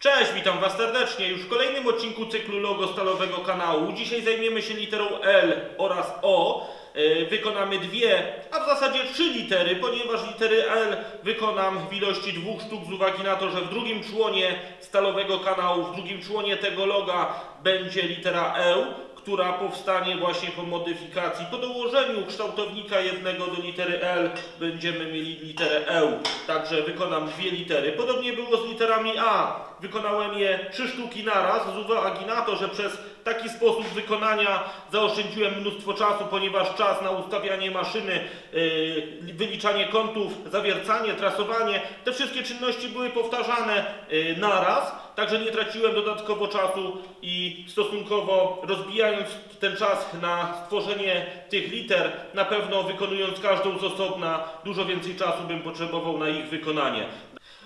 Cześć, witam Was serdecznie. Już w kolejnym odcinku cyklu logo stalowego kanału. Dzisiaj zajmiemy się literą L oraz O. Yy, Wykonamy dwie, a w zasadzie trzy litery, ponieważ litery L wykonam w ilości dwóch sztuk z uwagi na to, że w drugim członie stalowego kanału, w drugim członie tego loga będzie litera E, która powstanie właśnie po modyfikacji. Po dołożeniu kształtownika jednego do litery L będziemy mieli literę E. Także wykonam dwie litery. Podobnie było z literami A. Wykonałem je trzy sztuki naraz z uwagi na to, że przez taki sposób wykonania zaoszczędziłem mnóstwo czasu, ponieważ czas na ustawianie maszyny, yy, wyliczanie kątów, zawiercanie, trasowanie, te wszystkie czynności były powtarzane yy, naraz, także nie traciłem dodatkowo czasu i stosunkowo rozbijając ten czas na stworzenie tych liter, na pewno wykonując każdą z osobna, dużo więcej czasu bym potrzebował na ich wykonanie.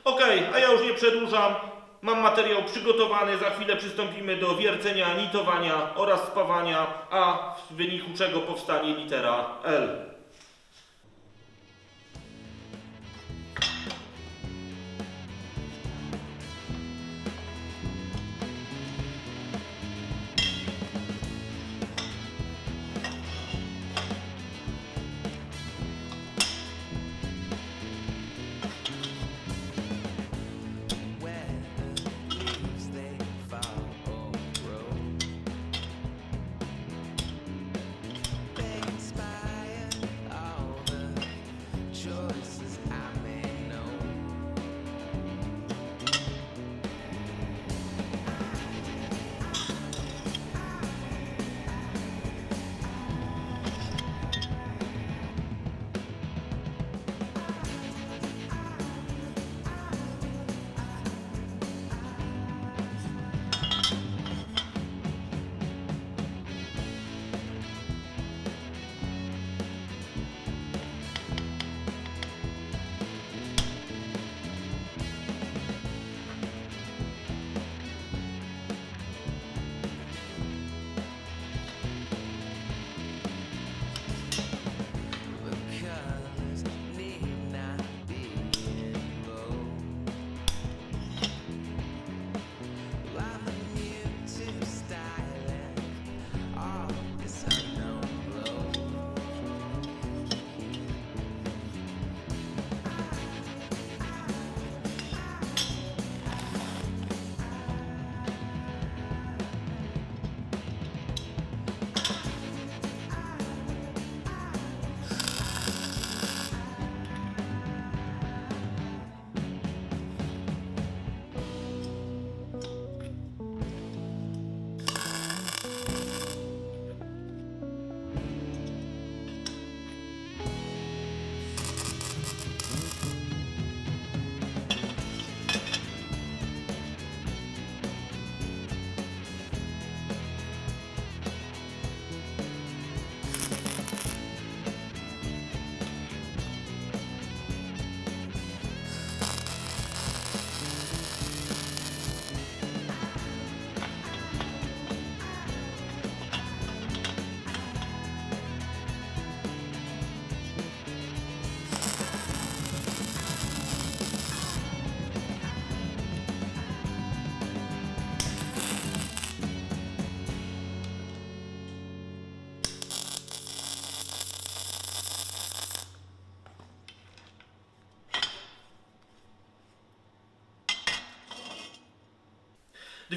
Okej, a ja już nie przedłużam. Mam materiał przygotowany, za chwilę przystąpimy do wiercenia, nitowania oraz spawania, a w wyniku czego powstanie litera L.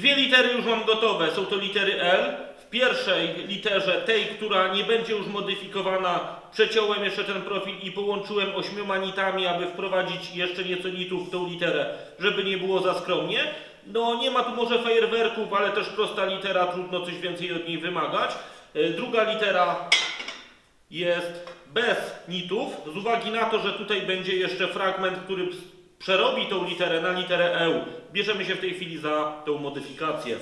Dwie litery już mam gotowe. Są to litery L. W pierwszej literze, tej, która nie będzie już modyfikowana, przeciąłem jeszcze ten profil i połączyłem ośmioma nitami, aby wprowadzić jeszcze nieco nitów w tą literę, żeby nie było za skromnie. No nie ma tu może fajerwerków, ale też prosta litera, trudno coś więcej od niej wymagać. E, Druga litera jest bez nitów, z uwagi na to, że tutaj będzie jeszcze fragment, który przerobi tą literę na literę E. Bierzemy się w tej chwili za tą modyfikację.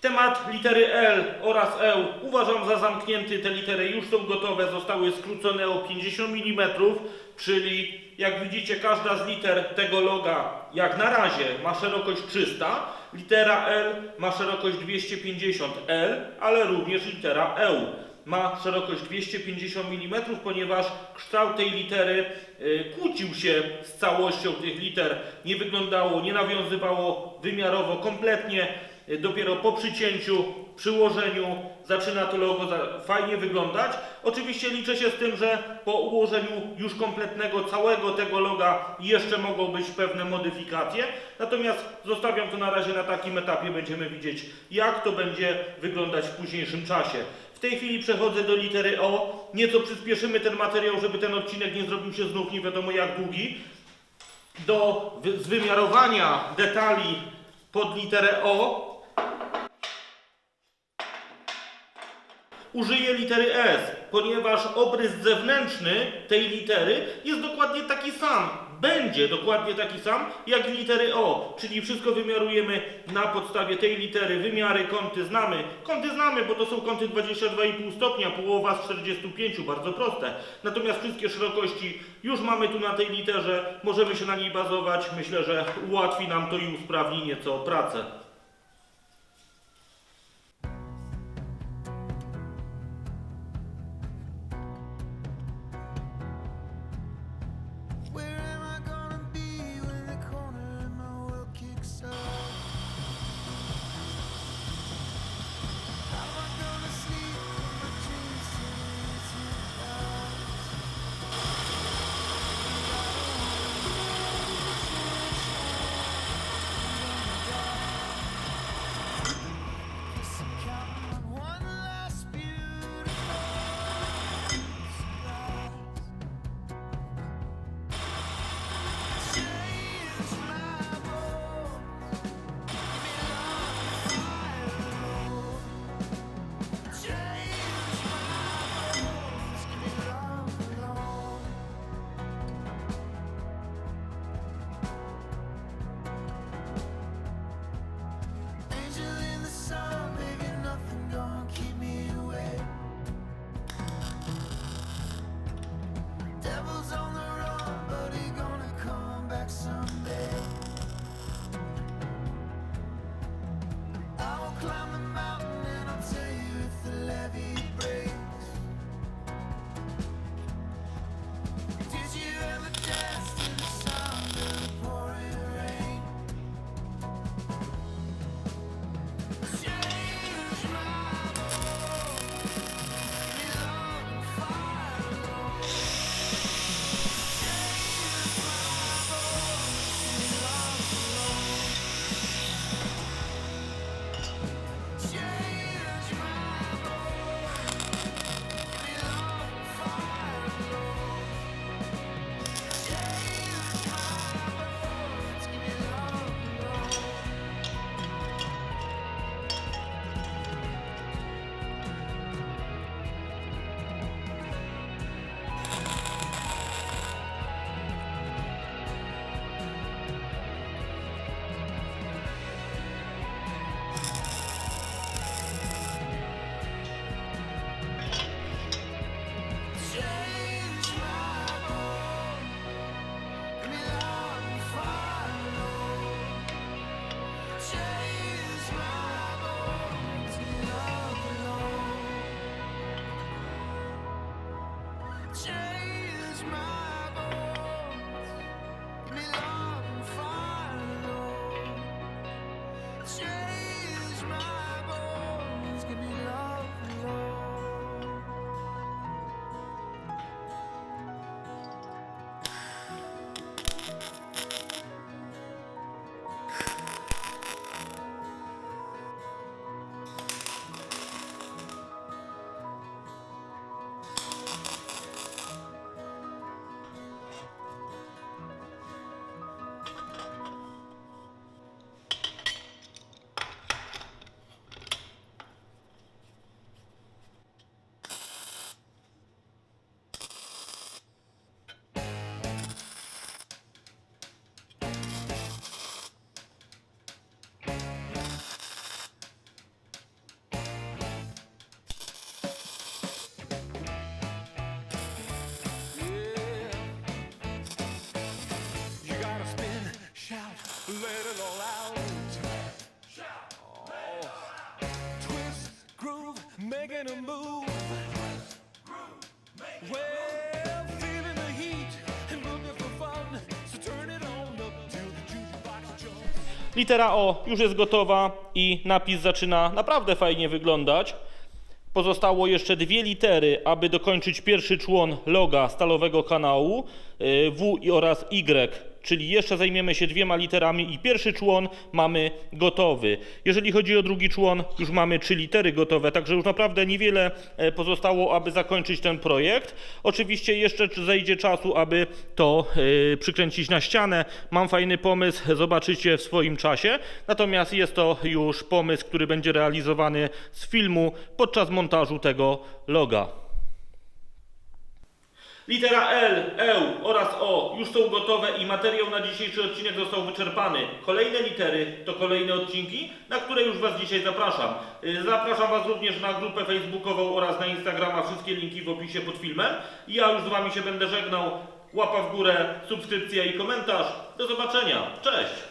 Temat litery L oraz E uważam za zamknięty. Te litery już są gotowe, zostały skrócone o 50 mm, czyli jak widzicie każda z liter tego loga jak na razie ma szerokość 300. Litera L ma szerokość 250 L, ale również litera E ma szerokość 250 mm, ponieważ kształt tej litery y, kłócił się z całością tych liter. Nie wyglądało, nie nawiązywało wymiarowo kompletnie. Y, Dopiero po przycięciu, przyłożeniu zaczyna to logo fajnie wyglądać. Oczywiście liczę się z tym, że po ułożeniu już kompletnego całego tego loga jeszcze mogą być pewne modyfikacje. Natomiast zostawiam to na razie na takim etapie. Będziemy widzieć, jak to będzie wyglądać w późniejszym czasie. W tej chwili przechodzę do litery O. Nieco przyspieszymy ten materiał, żeby ten odcinek nie zrobił się znów nie wiadomo jak długi. Do wy- zwymiarowania detali pod literę O użyję litery S, ponieważ obrys zewnętrzny tej litery jest dokładnie taki sam. Będzie dokładnie taki sam jak litery O, czyli wszystko wymiarujemy na podstawie tej litery. Wymiary, kąty znamy. Kąty znamy, bo to są kąty 22,5 stopnia, połowa z 45, bardzo proste. Natomiast wszystkie szerokości już mamy tu na tej literze, możemy się na niej bazować. Myślę, że ułatwi nam to i usprawni nieco pracę. Litera O już jest gotowa i napis zaczyna naprawdę fajnie wyglądać. Pozostało jeszcze dwie litery, aby dokończyć pierwszy człon loga stalowego kanału y, W oraz Y, czyli jeszcze zajmiemy się dwiema literami i pierwszy człon mamy gotowy. Jeżeli chodzi o drugi człon, już mamy trzy litery gotowe, także już naprawdę niewiele e, pozostało, aby zakończyć ten projekt. Oczywiście jeszcze zejdzie czasu, aby to e, przykręcić na ścianę. Mam fajny pomysł, zobaczycie w swoim czasie. Natomiast jest to już pomysł, który będzie realizowany z filmu podczas montażu tego loga. Litera L, E oraz O już są gotowe i materiał na dzisiejszy odcinek został wyczerpany. Kolejne litery to kolejne odcinki, na które już Was dzisiaj zapraszam. Y, Zapraszam Was również na grupę facebookową oraz na Instagrama. Wszystkie linki w opisie pod filmem. Ja już z Wami się będę żegnał. Łapa w górę, subskrypcja i komentarz. Do zobaczenia. Cześć!